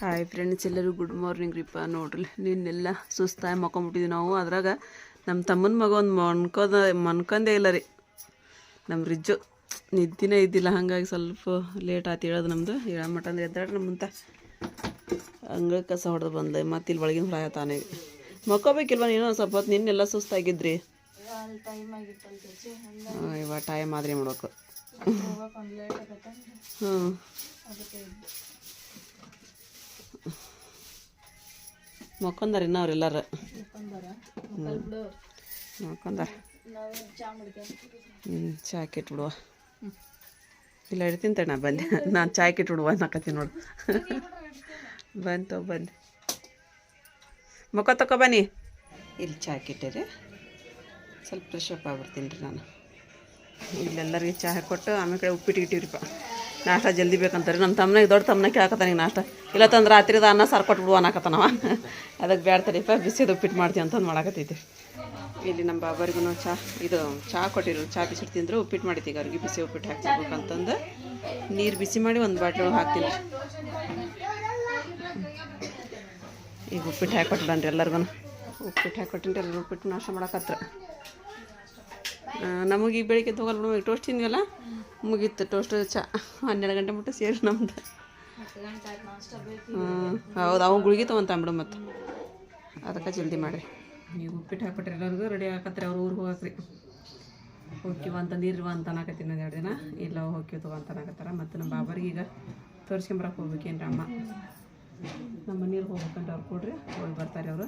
Hi friends ಎಲ್ಲರೂ good morning ರೀಪ್ಪ ನೋಡ್ರಿ, ನಿನ್ನೆಲ್ಲ ಸುಸ್ತಾಗಿ ಮಕ್ಕೊಂಬಿಟ್ಟಿದ್ವಿ ನಾವು. ಅದ್ರಾಗ ನಮ್ಮ ತಮ್ಮನ ಮಗ ಒಂದು ಮನ್ಕೋದ ಮನ್ಕೊಂಡೇ ಇಲ್ಲ ರೀ. ನಮ್ಮ ರಿಜ್ಜು ನಿದ್ದಿನೇ ಇದ್ದಿಲ್ಲ, ಹಾಗಾಗಿ ಸ್ವಲ್ಪ ಲೇಟ್ ಆಯ್ತು ಹೇಳೋದು ನಮ್ಮದು ಹೇಳೋ ಅಂದ್ರೆ ಎದ್ದಾಡ್ರಿ ನಮ್ಮಂತ ಅಂಗಳ ಕಸ ಹೊಡೆದು ಬಂದೆ. ಮತ್ತೆ ಇಲ್ಲಿ ಒಳಗಿನ ಫ್ರೈ ತಾನೇ. ಮಕ್ಕೋಬೇಕಿಲ್ವ ನೀನು? ಸ್ವಲ್ಪ ಹೊತ್ತು ನಿನ್ನೆಲ್ಲ ಸುಸ್ತಾಗಿದ್ರಿ. ಇವಾಗ ಟೈಮ್ ಆದ್ರೆ ಮಾಡ್ಬೇಕು. ಹ್ಞೂ ಮಕ್ಕೊಂದಾರ ಇನ್ನ ಅವ್ರೆಲ್ಲಾರ. ಮಕ್ಕೊಂದಾರ? ಹ್ಞೂ ಚಾ ಬಿಡುವ ಇಲ್ಲ ಇಡ್ತೀನಿ ತಣ್ಣ ಬಂದೆ. ನಾನು ಚಾಯ್ ಬಿಡುವ ಅನ್ನಕತ್ತೀನಿ ನೋಡು. ಬಂತು ಬಂದೆ. ಮಕ್ಕ ತಕೊ ಬನ್ನಿ. ಇಲ್ಲಿ ಚಾ ಕಿಟ್ಟಿರಿ. ಸ್ವಲ್ಪ ಫ್ರೆಶ್ ಅಪ್ ಆಗ್ಬಿಡ್ತೀನಿ ರೀ ನಾನು. ಇಲ್ಲೆಲ್ಲರಿಗೆ ಚಹಾ ಕೊಟ್ಟು ಆಮೇಲೆ ಕಡೆ ಉಪ್ಪಿಟ್ಟು ಇಟ್ಟಿವ್ರಿಪ್ಪ ನಾಷ್ಟ ಜಲ್ದಿ ಬೇಕಂತಾರೆ. ನಮ್ಮ ತಮ್ಮನಿಗೆ ದೊಡ್ಡ ತಮ್ಮನ ಕೇಳಕತ್ತಾನ ಈಗ ನಾಷ್ಟ. ಇಲ್ಲ ತಂದ್ರೆ ರಾತ್ರಿದ ಅನ್ನ ಸಾರು ಕೊಟ್ಬಿಡು ಅನ್ನಕತ್ತಾನವ. ಅದಕ್ಕೆ ಬ್ಯಾಡ್ತಾರಿಪ್ಪ ಬಿಸಿದು ಉಪ್ಪಿಟ್ಟು ಮಾಡ್ತೀವಿ ಅಂತಂದು ಮಾಡಕತ್ತೈತಿ. ಇಲ್ಲಿ ನಮ್ಮ ಬಾಬರಿಗೂ ಚಾ, ಇದು ಚಹಾ ಕೊಟ್ಟಿರು. ಚಹಾ ಬಿಸಿಟ್ಟು ತಿಂದ್ರೆ ಉಪ್ಪಿಟ್ಟು ಮಾಡ್ತೀವಿ ಅವ್ರಿಗೆ ಬಿಸಿ ಉಪ್ಪಿಟ್ಟು ಹಾಕ್ಬೇಕಂತಂದು ನೀರು ಬಿಸಿ ಮಾಡಿ ಒಂದು ಬಾಟ್ಲು ಹಾಕ್ತೀನಿ. ಈಗ ಉಪ್ಪಿಟ್ಟು ಹಾಕಿ ಬನ್ರಿ ಎಲ್ಲರಿಗೂ ಉಪ್ಪಿಟ್ಟು ಹಾಕಿ ಎಲ್ಲರೂ ಉಪ್ಪಿಟ್ಟು ನಾಶ ಮಾಡಕತ್ರ. ನಮಗೆ ಈ ಬೆಳಿಗ್ಗೆ ತಗೊಲ್ಲ ನಮಗೆ ಟೋಸ್ಟ್ ತಿಂದ್ವಲ್ಲ? ಮುಗೀತು ಟೋಸ್ಟ್ ಚಾ, ಹನ್ನೆರಡು ಗಂಟೆ ಮುಟ್ಟ ಸೇರಿ ನಮ್ದು. ಹ್ಞೂ ಹೌದು ಅವ್ನು ಗುಳಿಗೆ ತೊಗೊಂತಾಂಬಿಡು ಮತ್ತು. ಅದಕ್ಕೆ ಜಲ್ದಿ ಮಾಡಿರಿ. ನೀವು ಉಪ್ಪಿಟ್ಟು ಹಾಕ್ಬಿಟ್ರಿ ಎಲ್ಲರಿಗೂ ರೆಡಿ ಹಾಕತ್ರಿ ಅವ್ರು ಊರಿಗೆ ಹೋಗಕ್ರಿ. ಹೋಗ್ತೀವ ಅಂತ ನೀರು ಅಂತ ಅನ್ನಕತ್ತೀನಿ ಒಂದು ಎರಡು ದಿನ. ಇಲ್ಲ, ಹೋಗ್ತೀವಿ ತಗೋ ಅಂತ ಅನ್ನಕತ್ತಾರ. ಮತ್ತು ನಮ್ಮ ಬಾಬರಿಗೆ ಈಗ ತೋರಿಸ್ಕೊಂಬರಕ್ಕೆ ಹೋಗ್ಬೇಕೇನ್ರಿ ಅಮ್ಮ. ನಮ್ಮ ಮನೆಯವ್ರಿಗೆ ಹೋಗ್ಬೇಕಂತ ಅವ್ರು ಕೊಡ್ರಿ ಹೋಗಿ ಬರ್ತಾರೆ ಅವರು.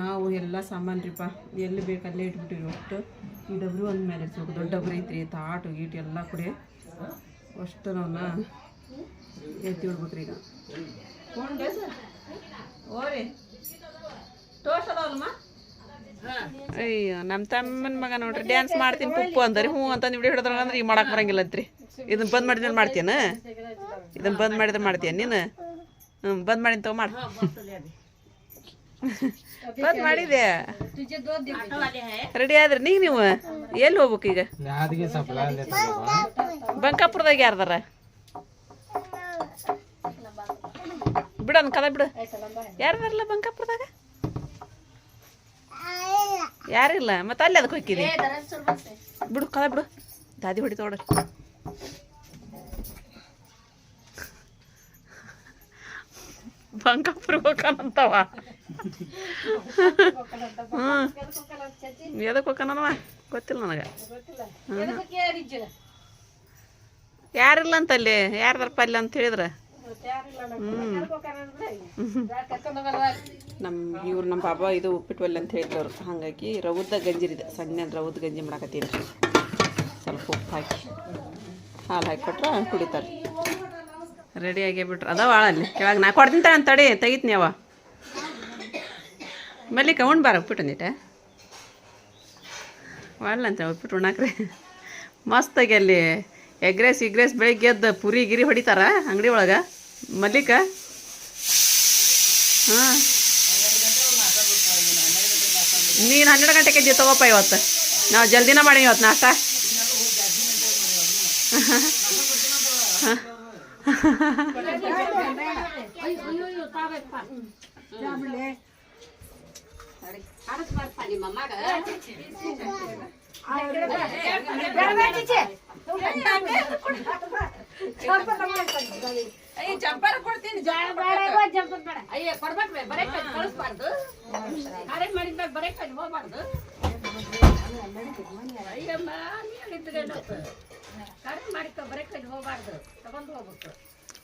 ನಾವು ಎಲ್ಲ ಸಾಮಾನು ರೀಪ ಎಲ್ಲಿ ಬೇಕು ಅಲ್ಲೇ ಇಟ್ಬಿಟ್ಟಿವಿ ಒಟ್ಟು. ಈ ಡಬ್ರಿ ಒಂದು ಮೇಲೆ ಇಡ್ಸ್ಬೇಕು ದೊಡ್ಡ ಡಬ್ರಿ ಐತ್ರಿ ತಾಟು ಗೀಟು ಎಲ್ಲ ಕುಡಿ. ಅಷ್ಟು ನಾವು ಎತ್ತಿ ಬಿಡ್ಬೇಕ್ರಿ ಈಗ. ಓರಿ ಟೋಸ್ಟ್ ಅದಾವಲ್ಲಮ್ಮ ಅಯ್ಯೋ ನಮ್ಮ ತಮ್ಮನ ಮಗ ನೋಡ್ರಿ ಡ್ಯಾನ್ಸ್ ಮಾಡ್ತೀನಿ ಪುಪ್ಪು ಅಂದ್ರಿ ಹ್ಞೂ ಅಂತ ನೀವು ಹಿಡಿದ್ರ ಅಂದ್ರೆ ಈಗ ಮಾಡಕ್ಕೆ ಬರಂಗಿಲ್ಲ ಅಂತ್ರಿ. ಇದನ್ನ ಬಂದ್ ಮಾಡಿದ್ರೆ ಮಾಡ್ತೀಯನ? ಇದನ್ನ ಬಂದ್ ಮಾಡಿದ್ರೆ ಮಾಡ್ತೀಯ ನೀನು? ಹ್ಞೂ ಬಂದ್ ಮಾಡಿ ತಗೋ ಮಾಡಿ. ಬಂದ್ ಮಾಡಿದೆ. ರೆಡಿ ಆದ್ರಿ ನೀಗ ನೀವು ಎಲ್ಲಿ ಹೋಗ್ಬೇಕು ಈಗ? ಬಂಕಾಪುರದಾಗ ಯಾರ್ದಾರ? ಬಿಡನ್ ಕದ ಬಿಡು. ಯಾರ್ದಾರಲ್ಲ ಬಂಕಾಪುರದಾಗ? ಯಾರಿಲ್ಲ? ಮತ್ತೆ ಅಲ್ಲಿ ಅದಕ್ಕೆ ಹೋಗಿದ್ದೀನಿ ಬಿಡು ಕದ ಬಿಡು. ದಾದಿ ಹೊಡಿ ತಗೊಳ್ರಿ ಬಂಕಾಪುರ ಹೋಗ್ಕನಂತವ ಹ್ಞೂ ಎದಕ್ಕೆ ಹೋಗ್ಕನವ ಗೊತ್ತಿಲ್ಲ. ನನಗೆ ಯಾರಿಲ್ಲ ಅಂತಲ್ಲಿ ಯಾರ್ದಾರಪ್ಪ ಅಲ್ಲಿ ಅಂತ ಹೇಳಿದ್ರೆ? ನಮ್ಮ ಇವ್ರು ನಮ್ಮ ಬಾಬಾ ಇದು ಉಪ್ಪಿಟ್ಟು ಒಲ್ಲೆ ಅಂತ ಹೇಳಿದ್ರು ಹಾಗಾಗಿ ರವದ ಗಂಜಿರಿದೆ ಸಣ್ಣ ರವದ ಗಂಜಿ ಮಾಡಾಕತ್ತೀನಿ. ಸ್ವಲ್ಪ ಉಪ್ಪು ಹಾಕಿ ಹಾಲು ಹಾಕಿ ಕೊಟ್ರೆ ಕುಡಿತಾರೆ. ರೆಡಿ ಆಗಿ ಬಿಟ್ರು. ಅದಾವ ಅಲ್ಲಿ. ಕೆಳಗೆ ನಾ ಕೊಡ್ತೀನಿ ತಗೊಂಡು ತಡಿ, ತೆಗಿತೀನಿ ಅವ. ಮಲ್ಲಿಕ ಕೌಂಡ್ ಬಾರ, ಉಪ್ಪಿಟ್ಟು ಒಳ್ಳೆ ಅಂತ ಉಪ್ಪಿಟ್ಟು ಉಣ್ಣಾಕ್ರಿ ಮಸ್ತಾಗಿ ಅಲ್ಲಿ ಎಗ್ರೆಸ್, ಇಗ್ರೆಸ್ ಬೆಳಿಗ್ಗೆ ಎದ್ದು ಪುರಿ, ಗಿರಿ ಹೊಡಿತಾರ ಅಂಗಡಿ ಒಳಗೆ. ಮಲ್ಲಿಕ? ಹಾಂ. ನೀನು ಹನ್ನೆರಡು ಗಂಟೆಗೆ ಇದ್ದೀವಿ ತಗೋಪ್ಪ ಇವತ್ತು. ನಾವು ಜಲ್ದಿನ ಮಾಡಿ ಇವತ್ತು ನಾಷ್ಟ. ಚಂಪಾರ ಕೊಡ್ತೀನಿ ಅಯ್ಯ ಕೊಡ್ಬೇಕ್ರೆ ಬರೇ ಕಳಿಸ್ಬಾರ್ದು ಅರೇಂಜ್ ಮಾಡಿದ್ಮೇಲೆ ಬರೇ ಕೈ ಹೋಗ್ಬಾರ್ದು ಅಯ್ಯಮ್ಮ ಹೇಳಿದ್ರೆ ಕರೆಕ್ಟ್ ಮಾಡಿಕ, ಬರೇ ಕೈ ಹೋಗ್ಬಾರ್ದು. ತಗೊಂಡು ಹೋಗ್ಬೇಕು.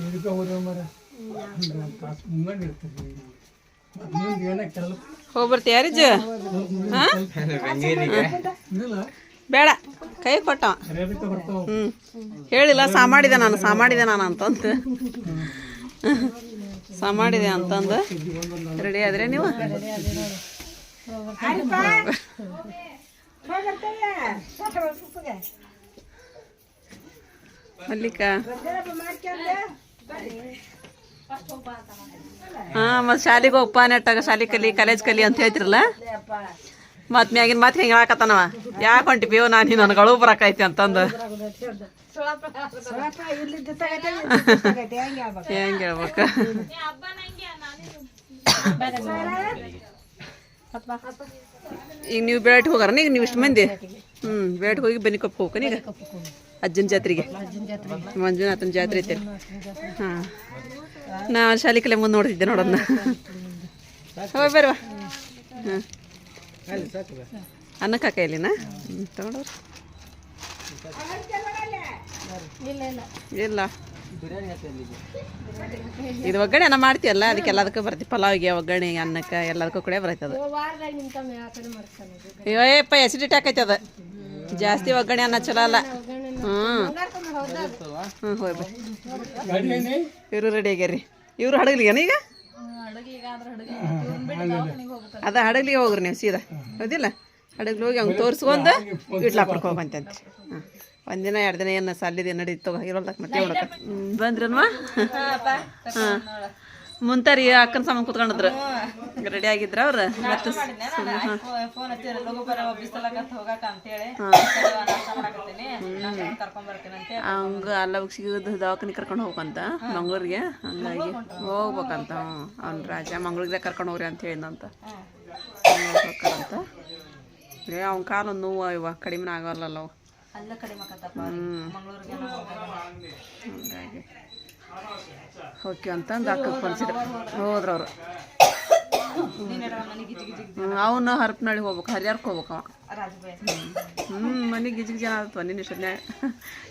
ಇದಕ್ಕೆ ಹೋದ್ರೆ ಮರ ತಾಸು ಮುಂಗಂಡು ಇರ್ತೀವಿ ಹೋಗ್ಬರ್ತೀಯ ಬೇಡ ಕೈ ಕೊಟ್ಟ. ಹ್ಮ್. ಹ್ಞೂ ಹೇಳಿಲ್ಲ ಸಾ ಮಾಡಿದೆ ನಾನು ಸಾ ಮಾಡಿದೆ ನಾನು ಅಂತಂದು. ಸಾ ಮಾಡಿದೆ ಅಂತಂದು. ರೆಡಿ ಆದ್ರೆ ನೀವು? ಮಲ್ಲಿಕ? ಮತ್ ಮತ್ತು ಉಪ್ಪ ಹೋಗಪ್ಪ ನೆಟ್ಟಾಗ ಶಾಲಿ ಕಲಿ ಕಾಲೇಜ್ ಕಲಿ ಅಂತ ಹೇಳ್ತಿರಲ್ಲ? ಮತ್ ಮ್ಯಾಗಿನ ಮಾತು ಹೆಂಗೆ ಹೇಳಕತ್ತಾನವ? ಯಾಕೆ ಹೊಂಟಿಪಿಯೋ ನಾನು ನನಗಳು ಬರಕೈತಿ ಅಂತಂದು. ಹೆಂಗೆ ಹೇಳ್ಬೇಕು? ಈಗ ನೀವು ಬೇಡ ಹೋಗಾರ ಈಗ ನೀವು ಇಷ್ಟು ಮಂದಿ? ಹ್ಞೂ ಬೇಡ ಹೋಗಿ ಬನ್ನಿ ಕಪ್ಪ ಹೋಗ್ಕನ ಈಗ. ಅಜ್ಜನ ಜಾತ್ರೆಗೆ. ಮಂಜುನಾಥನ ಜಾತ್ರೆ ಐತೆ. ಹಾಂ. ನಾ ಶಾಲೆ ಕಲೆ ಮುಂದೆ ನೋಡ್ತಿದ್ದೆ ನೋಡೋಣ ಹೋಗಿ ಬರುವ. ಹಾಂ. ಅನ್ನಕ್ಕೆ ಹಾಕ ಇಲ್ಲಿನ ಹ್ಞೂ ತಗೊಂಡವ್ರು ಇಲ್ಲ. ಇದು ಒಗ್ಗರಣೆ ಅನ್ನ ಮಾಡ್ತೀಯಲ್ಲ, ಅದಕ್ಕೆ ಎಲ್ಲದಕ್ಕೂ ಬರ್ತಿ ಪಲಾವ್ಗೆ ಒಗ್ಗರಣೆ, ಅನ್ನಕ್ಕೆ ಎಲ್ಲದಕ್ಕೂ ಕೂಡ ಬರ್ತದೆ. ಅದು ಅಯ್ಯೋ ಏಪ್ಪ ಎಸಿಡಿಟಿ ಆಕೈತೆ ಅದು. ಜಾಸ್ತಿ ಒಗ್ಗರಣೆ ಅನ್ನ ಚಲೋ ಅಲ್ಲ. ಹ್ಞೂ ಹೋಯ್ ಇವರು ರೆಡಿ ಆಗ್ಯಾರಿ. ಇವರು ಹಡಗ್ಲಿಗೇನ ಈಗ? ಅದ ಹಡಗ್ಲಿಗೆ ಹೋಗ್ರಿ ನೀವು ಸೀದಾ. ಹೌದಿಲ್ಲ? ಹಡಗ್ಲಿ ಹೋಗಿ ಹಂಗೆ ತೋರಿಸ್ಕೊಂಡು ಇಟ್ಲಾಪುರಕ್ಕೆ ಹೋಗಂತಂತೆ ಹಾಂ ಒಂದಿನ ಎರಡು ದಿನ ಏನು ಸಾಲಿದ ನಡೀತು ಇರೋಲ್ದಾಗ ಮತ್ತೆ ನೋಡಕ್ಕೆ ಬಂದ್ರನ್ವಾ? ಹಾಂ ಮುಂತಾರಿ ಅಕ್ಕನ ಸಾಮಾನು ಕುತ್ಕೊಂಡಿದ್ರು? ರೆಡಿ ಆಗಿದ್ರ ಅವ್ರ? ಮತ್ತೆ ಹಂಗ ಅಲ್ಲ ಸಿಗೋದು ದವಾಖಾನೆ ಕರ್ಕೊಂಡು ಹೋಗಂತ ಮಂಗ್ಳೂರಿಗೆ. ಹಂಗಾಗಿ ಹೋಗ್ಬೇಕಂತ ಹ್ಞೂ ಅವ್ನ ರಾಜ ಮಂಗಳೂರಿಗೆ ಕರ್ಕೊಂಡು ಹೋಗ್ರಿ ಅಂತ ಹೇಳಿದಂತ ಹೋಗ್ಬೇಕಂತ. ಏ ಅವ್ನ ಕಾಲು ನೋವು ಇವ ಕಡಿಮೆ ಆಗಲ್ಲಲ್ಲ ಅವು. ಅಲ್ಲ ಕಡಿಮೆ ಆಕತ್ತಪ್ಪ ಹ್ಞೂ ಮಂಗಳೂರಿಗೆ ಹಂಗಾಗಿ. ಓಕೆ ಅಂತಂದು ಅಕ್ಕ ಕಳ್ಸಿದ್ರು ಹೋದ್ರವ್ರು. ಅವನು ಹರಪನಳ್ಳಿ ಹೋಗ್ಬೇಕು. ಹರಿಯಾರ್ಕ್ ಹೋಗ್ಬೇಕು ಅವ. ಹ್ಞೂ ಮನೆ ಗಿಜಿಗೆ ಜನ ಆದತ್ವ ನಿನ್ನ ಇಷ್ಟನ್ಯಾಗ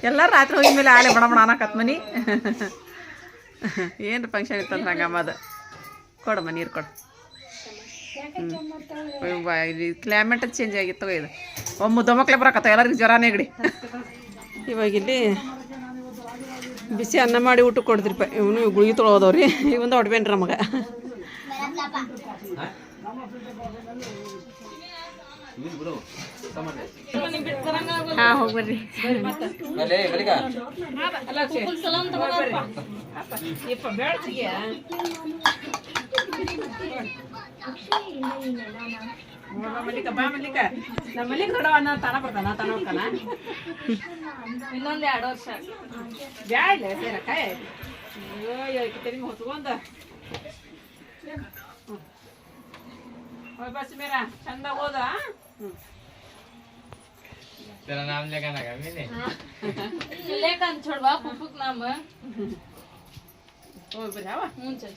ಎಲ್ಲರೂ ರಾತ್ರಿ ಹೋಗಿದ ಮೇಲೆ ಆಲೆ ಬಡ ಬಣ ಅನ್ನಕತ್ ಮನಿ. ಏನು ಫಂಕ್ಷನ್ ಇತ್ತಂದ್ರೆ ಹಂಗಮ್ಮದು ಕೊಡಮ್ಮ ನೀರು ಕೊಡು. ಹ್ಞೂ ಇಲ್ಲಿ ಕ್ಲೈಮೇಟ್ ಚೇಂಜ್ ಆಗಿತ್ತು ಇದು ಒಮ್ಮೆ ದೊಮಕ್ಲೆ ಬರಕತ್ತ? ಎಲ್ಲರಿಗೂ ಜ್ವರ ನೆಗಡಿ ಇವಾಗಿಲ್ಲಿ ಬಿಸಿ ಅನ್ನ ಮಾಡಿ ಊಟ ಕೊಡ್ದ್ರಿಪ್ಪ ಇವನು ಗುಳಿಗೆ ತೊಳೋದವ್ರಿ. ಇವಂದು ಹೊಡ್ಬೇನ್ರಿ ನಮಗೆ. ಹಾಂ ಹೋಗ್ಬರ್ರಿ ಮಲ್ಲಿಕ ಬಾ ಮಲ್ಲಿಕ ನಮ್ಮ ಮಲ್ಲಿಕ ದೊಡ್ಡವ ಅಣ್ಣ ತಾನ ಬರ್ತಾನ ತಾನ ಹೋಗ್ತಾನ ಇನ್ನೊಂದ್ ಎರಡು ವರ್ಷ ಬ್ಯಾಡ್ಲೆ ಸೇರ ಕಾಯ ಅಯ್ಯೋ ಅಯ್ಯೋ ಕಿತ್ತರಿ ಹೊತ್ಕೊಂಡ ಹೋಯ್ ಬಸ್ ಮೇರಾ ಚಂದ ಹೋದ ಹ್ಞೂ लेकर छोड़वा फुफुक नाम ಹೋಯ್ ಬರ್ರಿ ಅವ हूं चाचा अभी किस टाइम करते ಮುಂಚೆ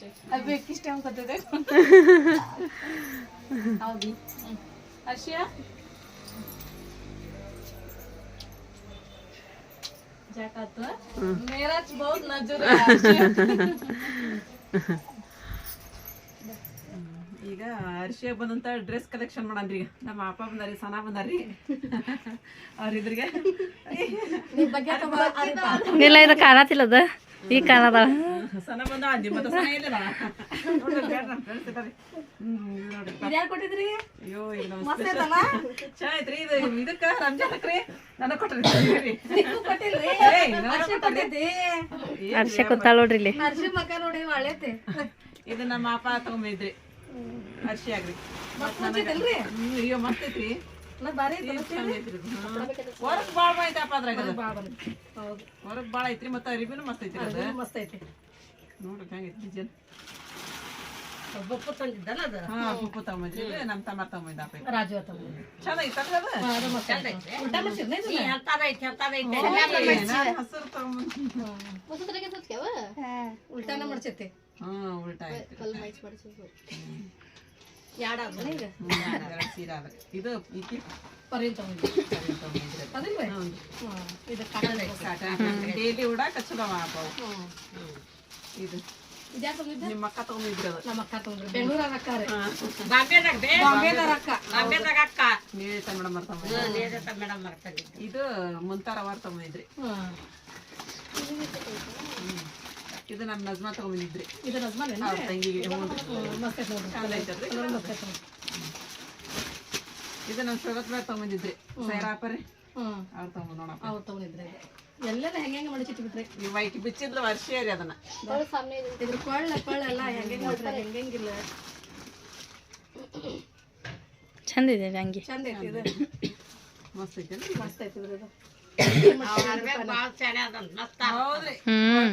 ಈಗ ಅರ್ಷಿಯ ಬಂದಂತ ಡ್ರೆಸ್ ಕಲೆಕ್ಷನ್ ಮಾಡನ್ರಿ ಈಗ ನಮ್ಮ ಅಪ್ಪ ಬಂದಾರಿ ಸನಾ ಬಂದಾರಿ ಅವ್ರ ಇದ್ರಿಗೆ ಇಲ್ಲ ಕಾಣತಿಲ್ಲ ನಮ್ಮ friends ಇದಾರೆ. ಹ್ಮ್, ನೋಡ್ರಿ ಇಲ್ಲಿ ಅರ್ಶಿ ಮಕ್ಕ ನೋಡಿ ಒಳ್ಳೆತೆ. ಇದು ನಮ್ಮ ಅಪ್ಪ ತಗೊಂಬಿದ್ರಿ ಅರ್ಶಿ ಆಗ್ರಿ ಅಯ್ಯೋ ಮಸ್ತ್ ಐತ್ರಿ. ಭಾಳ ಹೊರಗ್ ಬಾಳ ಐತಪ್ಪ ಅದ್ರಾಗ ಹೊರಗ್ ಬಾಳ ಐತ್ರಿ ಮತ್ತ ಅರಿಬಿನು ಮಸ್ತ್ ಐತಿ ಅದ. ಮಸ್ತ್ ಐತಿ ನೋಡ್ರಿ ಹೆಂಗೈತಿ ಡಿಸೈನ್. ಬಪ್ಪು ತಂದಿದ್ದಲ್ಲ ಅದು? ಹಾ ತಗೊಂಬಂದ್ರಿ. ನಮ್ಮ ತಮ್ಮ ರಾಜು ಚಂದ ಅದು ಊಟ ನಾನ್ ಹಸ್ರು ತಗೊಂಬಂದ್ ಉಲ್ಟಾನ ಮಾಡ್ಸೈತಿ ಹಾ. ಉಲ್ಟಾ ಐತಿ ಕಲ್ಲು ಮೈಚ್ ಇದು. ಇದು ಡೈಲಿ ಉಡಾಕ ಚಲೋ ನಿಮ್ಮ ಅಕ್ಕ ತಗೊಂಡಿದ್ರಿ ಅದು ನಮ್ಮ ಅಕ್ಕ ತಗೊಂಡ್ರಿ ಬೆಂಗಳೂರಾಗ ಅಕ್ಕ ರೀ ಬಾಂಬೆದಾಗ ಬೇ ಬಾಂಬೆದಾರ ಅಕ್ಕ. ಬಾಂಬೆದಾಗ ಅಕ್ಕ. ನೀವೇತ ಮೇಡಮ್ ಅರ್ಥ ಮೇಡಮ್ ಮಾಡ್ತಾರೆ ಇದು ಮುಂತಾರ ವಾರ ತಗೊಂಡಿದ್ರಿ. ಹ್ಮ್. ಇದು ನನ್ನ ನಜ್ಮಾ ತಗೊಂಡಿದ್ರಿ. ಇದು ಅವ್ರ ತಂಗಿಗೆ ಹ್ಞೂ ಮಸ್ತ್ ಐತೆ ನೋಡ್ರಿ ಚಂದ ಐತಲ್ರಿ? ಕಲರ್ ಮಸ್ತ್ ಐತೆ ನೋಡ್ರಿ. ಇದು ನಮ್ಮ ಶೋಗತ್ ಮೇಲೆ ತಗೊಂಡಿದ್ರಿ ಸೈರಾಪರಿ. ಹ್ಮ್. ಅವ್ರು ತಗೊಂಡ್ ನೋಡಪ್ಪ. ಅವ್ರು ತಗೊಂಡಿದ್ರೆ ಎಲ್ಲೆಲ್ಲ ಹೆಂಗೆ ಹೆಂಗೆ ಮಡಿಚಿಟ್ಟು ಬಿಟ್ರಿ ನೀವು ಐಕಿ ಬಿಚ್ಚಿದ್ಲು ವರ್ಷ ರೀ ಅದನ್ನ. ಇದ್ರ ಕೊಳ್ಳ ಕೊಳ್ಳ ಎಲ್ಲ ಹೆಂಗೆ ನೋಡ್ರಿ ಹೆಂಗೆಂಗಿಲ್ಲ. ಚಂದ ಇದೆ ಅಂಗಿ ಚಂದ ಐತಿ ಇದು. ಮಸ್ತ್ ಐತಿ ಮಸ್ತ್ ಐತಿ ಇದು ಹ್ಮ್.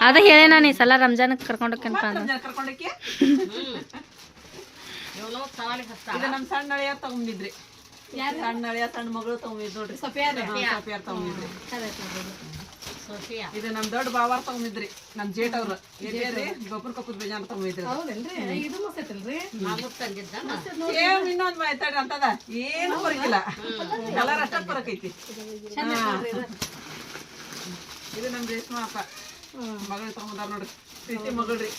ಅದ ಹೇಳಿ ನಾನು ಈ ಸಲ ರಂಜಾನ್ ಜನ ಕರ್ಕೊಂಡಕ್ಕೆ? ನಮ್ಮ ಸಣ್ಣ ಅಳಿಯ ತಗೊಂಡಿದ್ರಿ ಸಣ್ಣ ಅಳಿಯ ಸಣ್ಣ ಮಗಳು ತಗೊಂಡಿದ್ ನೋಡ್ರಿ. ಸಫಿಯಾರ್ ತಗೊಂಡಿದ್ರಿ ಇದು. ನಮ್ ದೊಡ್ಡ ಬಾವಾರ್ ತಗೊಂಡಿದ್ರಿ ನಮ್ ಜೇಟ್ ಅವ್ರು. ಎಲ್ಲಿ ಗೊಬ್ಬರ ಕಪ್ಪದ ತಗೊಂಡಿದ್ರಿ ಐತಲ್ರಿ ಮಾಮೂದ್ ತಂದಿದ್ದ? ಸೇಮ್ ಇನ್ನೊಂದ್ ಮಾತಾಡ್ರಿ ಅಂತದ. ಏನು ಬರಕಿಲ್ಲ ಕಲರ್ ಅಷ್ಟ ಐತಿ ನೋಡ್ರಿ ಇದು. ನಮ್ ರೇಷ್ಮಾ ಅಪ್ಪ. ಹ್ಮ್. ಮಗಳು ತಗೊಂಡಾರ ನೋಡ್ರಿ. ಪ್ರೀತಿ ಮಗಳ್ರಿ.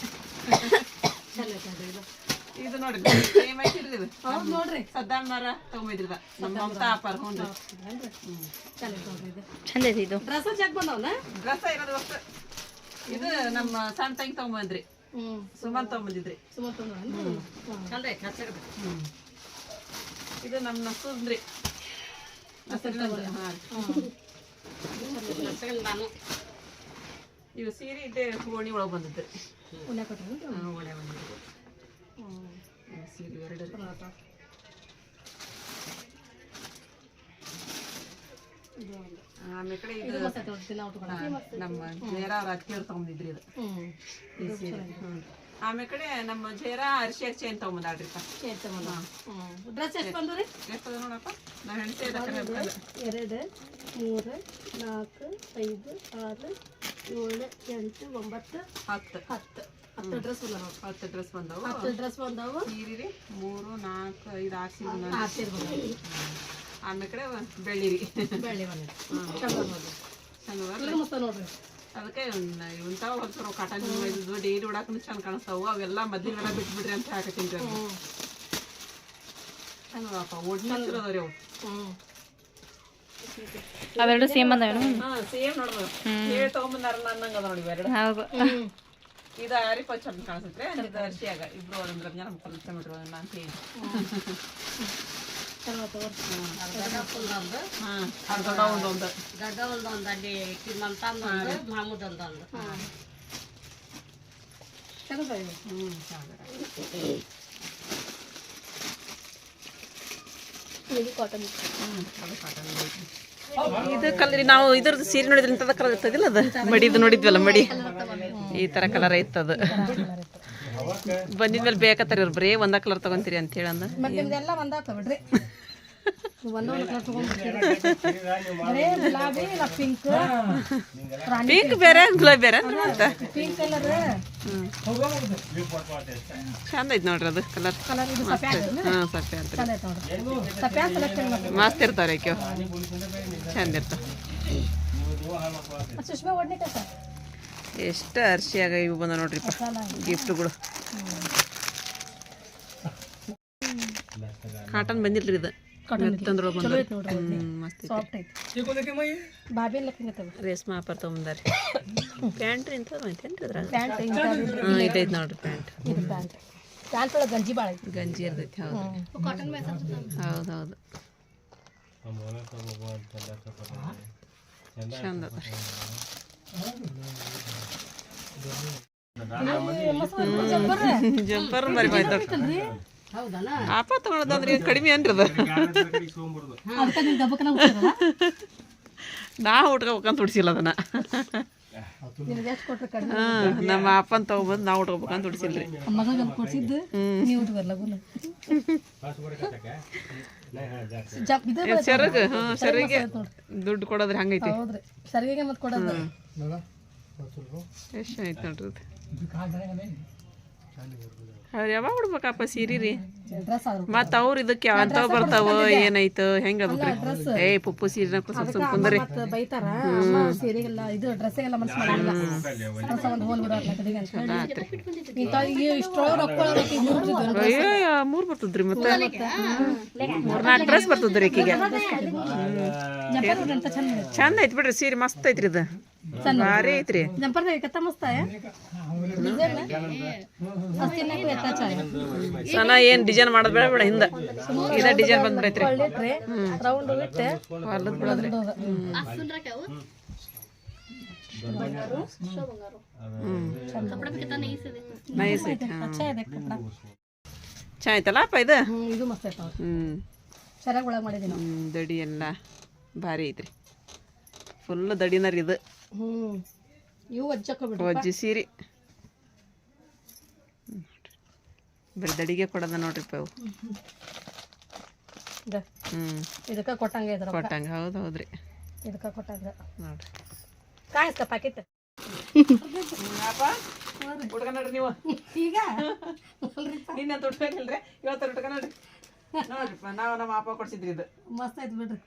ಚಲೋ ಇದು ನೋಡ್ರಿ ಸೇಮ್ ಐತಿರ್ರಿ ಇದು. ಹೌದು ನೋಡ್ರಿ. ಸದ್ದಾಮ್ನಾರ ತಗೊಂಡಿದ್ರಿದ ನಮ್ಮ ಮಮತಾ ಅಪ್ಪಾರ ಹ್ಞೂ? ಚಂದ ಐತಿ ಇದು. Dress check ಬಂದವನ? ಡ್ರೆಸ್ ಇರೋದು ಒಟ್ಟು ಇದು ನಮ್ಮ ಸಣ್ಣ ತಂಗಿ ತಗೊಂಬಂದ್ರಿ. ಸುಮಂತ್ ತಗೊಂಬಂದಿದ್ರಿ. ಸುಮಂತ್ ತಂದವನ್ರಿ? ಚಂದ ಐತೆ ಹಚ್ಚಗದ ಇದು ನಮ್ಮ ನಸುಂದ್ರಿ. ನಾನು. ಇವು ಸೀರೆ ಇದ್ದೇ ಓಣಿ ಒಳಗೆ ಬಂದಿದ್ರಿ. ಒಳ್ಳೆ ಬಂದಿದ್ರಿ. ಸೀರೆ ಎರಡು ಆಮೇಲೆ ಕಡೆ ಇದು ನಮ್ಮ ಜೇರಾ ಅತ್ತಿಯವ್ರು ತಗೊಂಡಿದ್ರಿ ಇದು. ಈ ಸೀರೆ. ಆಮೇಲೆ ಕಡೆ ನಮ್ಮ ಜೇರಾ ಅರಿಶಿ ಚೇನ್ ತಗೊಂಬಂದಾಡ್ರಿಪ್ಪ ಚೇನ್ ತಗೊಂಡ. ಡ್ರೆಸ್ ಎಷ್ಟು ಬಂದ್ರಿ ಎಷ್ಟದ ನೋಡಪ್ಪ? ನಾವು ಹೆಣ್ಸೆ ಎರಡು ಮೂರು ನಾಲ್ಕು ಐದು ಆರು ಏಳು ಎಂಟು ಒಂಬತ್ತು ಹತ್ತು. ಹತ್ತು. ಹತ್ತು ಡ್ರೆಸ್ ಬಂದ ನೋಡ್ರಿ ಹತ್ತು ಡ್ರೆಸ್ ಬಂದವು. ಹತ್ತು ಡ್ರೆಸ್ ಬಂದವು. ಸೀರೆ ಮೂರು ನಾಲ್ಕು ಐದು ಆರು ಸೀರೆ ಬಂದವು. ಆರು ಸೀರೆ ಬಂದವು. ಆಮೇಲೆ ಕಡೆ ಬೆಳ್ಳಿ ರೀ. ಬೆಳ್ಳಿ ಬಂದಿದೆ ಚಂದ ಮಸ್ತ ನೋಡ್ರಿ. ಅದಕ್ಕೆ ಇಂಥವು ಹೊಲ್ಸರು ಕಾಟನ್ ಇದು ಡೈಲಿ ಉಡಾಕನು ಚಂದ ಕಾಣಿಸ್ತಾವು. ಅವೆಲ್ಲ ಮೊದ್ಲಿನೆಲ್ಲ ಬಿಟ್ಬಿಡ್ರಿ ಅಂತ ಒಡ್ನಿಸ್ರು ಅದಾವ್ರಿ ಅವು ಹ್ಞೂ ಅವೆರಡು ಸೇಮ್ ಬಂದವೇನು? ಹಾಂ ಸೇಮ್ ನೋಡ್ರಿ. ಹೇಳಿ ತೊಗೊಂಬಂದಾರ ನನ್ನಂಗೆ ಅದ ನೋಡಿ ಇವೆರಡು ಹೌದು. ಇದು ಅರಿಪ ಚಂದ ಕಾಣಿಸುತ್ತೆ ಇದು ಅರ್ಶಿಯಾಗ ಇಬ್ರು ಒಂದ್ರ ಜನ ಮಕ್ಕಳು ಚಮಿಟ್ರು ನಾನು ಹೇಳಿ ಚಲೋ ತಗೋರಿ ದೊಡ್ಡಪ್ಪಂದೊಂದು ಹಾಂ ಅದು ದೊಡ್ಡ ಒಂದು ಒಂದು ದೊಡ್ಡ ಒಂದೊಂದು ಅಲ್ಲಿ ಮಮತಾಂದೊಂದು ಮಾಮೂದ್ ಒಂದೊಂದು ಚಲೋ ಇದೆ ಹ್ಞೂ ಚೆನ್ನಾಗಿ ಇದು ಕಾಟನ್ ಇದು ಕಲರ್, ನಾವು ಇದ್ರದ್ದು ಸೀರೆ ನೋಡಿದ್ರೆ ಇಂಥದ ಕಲರ್ ಇರ್ತದಿಲ್ಲ ಅದು? ಮಡಿದು ನೋಡಿದ್ವಲ್ಲ, ಮಡಿ? ಈ ಥರ ಕಲರ್ ಇತ್ತದ. ಬಂದಿದ್ಮೇಲೆ ಬೇಕತ್ತಾರ ಇವ್ರು ಬರೀ ಒಂದ ಕಲರ್ ತಗೊಂತೀರಿ ಅಂತ ಹೇಳಿ ಪಿಂಕ್ ಪಿಂಕ್ ಬೇರೆ ಗುಲಾಬಿ ಬೇರೆ ಅಂದ್ರೆ ಮತ್ತೆ? ಚಂದ ಐತಿ ನೋಡ್ರಿ ಅದು ಕಲರ್ ಕಲರ್ ಇದು ಸಫ್ಯಾನ್ ಹಾಂ ಸಪ್ಪೆ ಅಂತ. ಮಸ್ತ್ ಇರ್ತಾವ್ರಿ ಆಕೆ ಚಂದ ಇರ್ತಾವ. ಎಷ್ಟು ಅರ್ಶಿಯಾಗ ಇವು ಬಂದ ನೋಡ್ರಿಪ್ಪ ಗಿಫ್ಟ್ಗಳು ಕಾಟನ್ ಬಂದಿಲ್ರಿ ಇದು. ರೇಷ್ಮೆ ಆಪರ್ ತೊಗೊಂಬಂದಾರಿ. ಪ್ಯಾಂಟ್ ರೀ ಇಂಥದ್ದು ಐತೇನ್ರಿ ಅದ್ರಾಗ ಪ್ಯಾಂಟ್ ಹಾಂ ಇದೈತೆ ನೋಡ್ರಿ. ಪ್ಯಾಂಟ್. ಇದು ಪ್ಯಾಂಟ್. ಪ್ಯಾಂಟ್ ಒಳಗೆ ಗಂಜಿ ಭಾಳ ಐತಿ. ಗಂಜಿ ಇರ್ತೈತಿ ಹೌದು ಹೌದು ಹೌದು ಚಂದ. ಅದ ಜಂಪರ್ ಬರಿ ಬಾಯ್ತು ಹೌದನ ಆಪ ತಗೊಳ್ಳೋದಂದ್ರೆ ಏನ್ ಕಡಿಮೆ ಅನ್ರಿ ನಾ ಉಟ್ಕೋಬೇಕಂತ ಉಡ್ಸಿಲ್ಲ ಅದನ್ನ. ನಮ್ಮ ಅಪ್ಪನ ತಗೊಬಂದು ನಾವು ಉಟ್ಕೋಬೇಕಂತ ಉಡ್ಸಿಲ್ರಿ. ರೀ ಸೆರಗ್ ಹ್ಞೂ ಸೆರಗಿಗೆ ದುಡ್ಡು ಕೊಡೋದ್ರಿ ಹಂಗೈತಿ? ಎಷ್ಟು ಐತಿ ನೋಡ್ರಿ ಅವ್ರು ಯಾವಾಗ ಉಡ್ಬೇಕಪ್ಪ ಸೀರೆ ರೀ ಮತ್ತು ಅವ್ರ ಇದಕ್ಕೆ ಅಂತ ಬರ್ತಾವ ಏನಾಯ್ತು ಹೆಂಗೆ ಏ ಪುಪ್ಪು ಸೀರೆ ಸುಮ್ ಕುಂದ್ರಿ. ಮತ್ತೆ ಬೈತಾರ ಅಮ್ಮ ಸೀರೆಗೆಲ್ಲ ಇದು ಮನ್ಸು ಮಾಡಲ್ಲ. ಒಂದು ಹೋಲ್ ಈಗ ಮೂರು ಬರ್ತದ್ರಿ ಮತ್ತೆ? ಮೂರ್ನಾಲ್ಕು ಡ್ರೆಸ್ ಬರ್ತದ್ರಿ ಈಕಿಗೆ. ಅಂತ ಚಂದ. ಐತಿ ಬಿಡ್ರಿ ಸೀರೆ ಮಸ್ತ್ ಐತ್ರಿ ಇದು. ಭಾರಿ ಐತ್ರಿ. ಜಂಪರ್ ಕತ್ತ ಮಸ್ತ್ ಸನ ಏನ್ ಡಿಸೈನ್ ಮಾಡೋದ್ ಬೇಡ ಬೇಡ ಹಿಂದ. ಇದ ಡಿಸೈನ್ ಬಂದ್ಬಿಡೈತ್ರಿ. ರೌಂಡ್ ಇಟ್ಟೆ ಹೊಲದ್ ಬಿಡೋದ್ರಿ. ನೈಸ್ ಐತಿ. ಅಚ್ಚ ಇದೆ ಹ್ಞೂ ಮಸ್ತ್ ಒಳಗೆ ನಾವು ದಡಿ ಎಲ್ಲ ಭಾರಿ ಐತ್ರಿ. ಫುಲ್ ದಡಿನರಿ ಇದು. ಹ್ಞೂ ಇವು ಸೀರೆ. ಬರೀ ದಡಿಗೆ ಕೊಡೋದ ನೋಡ್ರಿಪ್ಪ ಅವು ಇದು. ಹ್ಮ್. ಇದಕ್ಕೆ ಕೊಟ್ಟಂಗೆ ಇದ್ರ ಕೊಟ್ಟಂಗ ಹೌದು ಹೌದ್ರಿ ಇದಕ್ಕೆ ಕೊಟ್ಟಂಗೆ. ನೋಡ್ರಿ. ಕಾಯಿಸ್ತ ಪ್ಯಾಕೆಟ್ ಹುಡ್ಗ ನೋಡ್ರಿ ನೀವು. ಈಗ? ನಿನ್ನೆ ಉಟ್ಬೇಕಿಲ್ರಿ ಇವತ್ತು ಉಟ್ಕ ನೋಡ್ರಿ. ನೋಡ್ರಿಪ್ಪ ನಾವು ನಮ್ಮ ಅಪ್ಪ ಕೊಡ್ಸಿದ್ರಿ ಇದು. ಮಸ್ತ್ ಆಯ್ತು ಬಿಡ್ರಿ.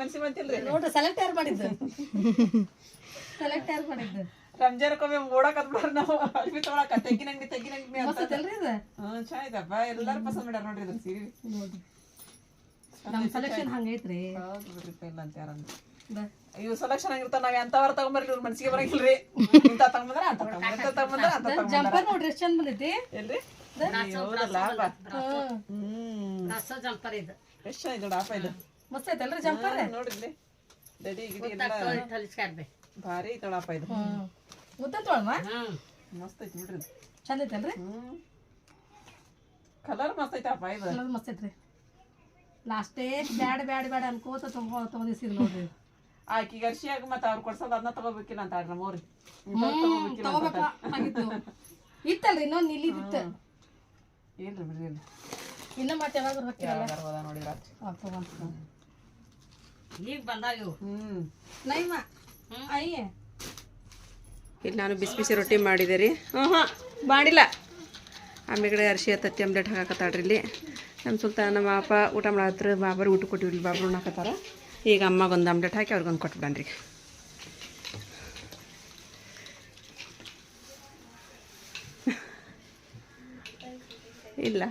ಮನ್ಸಿ ಬಂತಿಲ್ರಿ ನೋಡ್ರಿ ಸೆಲೆಕ್ಟ್ ಯಾರು ಮಾಡಿದ್ದು? ಸೆಲೆಕ್ಟ್ ಯಾರು ಮಾಡಿದ್ದು? ರಂಜಾನಕ್ಕೊಮ್ಮೆ ಓಡಾಕತ್ ಬಿಡ್ರಿ ನಾವು. ಅರ್ಬಿ ತೊಗೊಳಕ ತೆಗಿನ ಅಂಗಡಿ ಅಂತ ಮಸ್ತ್ ಐತಲ್ರಿ ಇದು? ಹ್ಮ್ ಚೆನ್ನಾಗಿದಪ್ಪ ಎಲ್ಲಾರು ಪಸಂದ್ ಮಾಡ್ಯಾರ ನೋಡ್ರಿ ಇದ್ರ ಸೀರೆ. ನಮ್ಮ ಸೆಲೆಕ್ಷನ್ ಹಂಗೈತ್ರಿ. ಹೌದು ಬಿಡ್ರಿಪ್ಪ ಇಲ್ಲ ಅಂತ. ಇವ್ ಸೆಲೆಕ್ಷನ್ ಆಗಿರ್ತಾವ ನಾವ್ ಎಂತವರ ತಗೊಂಬರ್ಲಿ ಇವ್ರ ಮನ್ಸಿಗೆ ಬರಂಗಿಲ್ರಿ. ಇಂತ ತಗೊಂಬಂದ್ರ ಅಂತ ತಗೊಂಬಂದ್ರ ತಗೊಂಬಂದ್ರ ಅಂತ ಜಂಪರ್ ನೋಡ್ರಿ ಎಷ್ಟ್ ಚಂದ ಬಂದೈತಿ? ಎಲ್ರಿ? ಜಂಪರ್ ಇದು. ಎಷ್ಟ್ ಚೆನ್ನಾಗಿದೆ ನೋಡಪ್ಪ ಇದು. ಮಸ್ತ್ ಐತಲ್ರಿ ಜಂಪರ್? ನೋಡಿದ್ರಿ ದಡಿ ಗಿಡಿ ಎಲ್ಲ ಭಾರಿ ಐತಳಪ್ಪ ಇದು. ಹ್ಮ್. ಮುದ್ದೆ ತೊಳಮ್ಮ ಹ್ಮ್ ಮಸ್ತ್ ಐತಿ ಬಿಡ್ರಿ. ಚಂದ ಐತಲ್ರಿ ಹ್ಮ್. ಕಲರ್ ಮಸ್ತ್ ಐತಪ್ಪ ಇದು. ಕಲರ್ ಮಸ್ತ್ ಐತ್ರಿ. ಲಾಸ್ಟೇ ಬ್ಯಾಡ ಬ್ಯಾಡ ಬ್ಯಾಡ ಅನ್ಕೋತ ತಗೋ ತಗೊಂಡಿಸಿದ್ ನೋಡ್ರಿ. ಆಕಿಗೆ ಅರ್ಶಿಯಾಗ ಮತ್ತೆ ಅವ್ರು ಕೊಡ್ಸೋದು ಅದನ್ನ ತಗೋಬೇಕಿಲ್ಲ ಅಂತ ಹೇಳ್ರಿ ನಮ್ಮವ್ರಿ ಇತ್ತಲ್ರಿ ಇನ್ನೊಂದು ಏನ್ರಿ ಇನ್ನೂ ಬಿಡ್ರಿ ಇನ್ನ ಮತ್ತೆ ಯಾವಾಗ ನೋಡಿ ನೋಡಿದ್ರ ಈಗ ಬಂದಾಗ ಇವು. ಹ್ಮ್. ನೈಮ. ಇಲ್ಲಿ ನಾನು ಬಿಸಿ ಬಿಸಿ ರೊಟ್ಟಿ ಮಾಡಿದೆ ರೀ ಹ್ಞೂ ಹಾಂ ಮಾಡಿಲ್ಲ. ಆಮೇಲೆ ಅರ್ಶಿ ತತ್ತಿ ಆಮ್ಲೆಟ್ ಹಾಕತ್ತಾಳ್ರಿ ಇಲ್ಲಿ. ನಮ್ಮ ಸುಲ್ತ ನಮ್ಮ ಅಪ್ಪ ಊಟ ಮಾಡತ್ರ, ಬಾಬರು ಊಟ ಕೊಟ್ಟಿವಿ ಬಾಬರು ಉಣ್ಣಾಕತ್ತಾರ ಈಗ ಅಮ್ಮಗೊಂದು ಆಮ್ಲೆಟ್ ಹಾಕಿ ಅವ್ರಿಗೊಂದು ಕೊಟ್ಟು ಬಂದ್ರಿ ಇಲ್ಲ.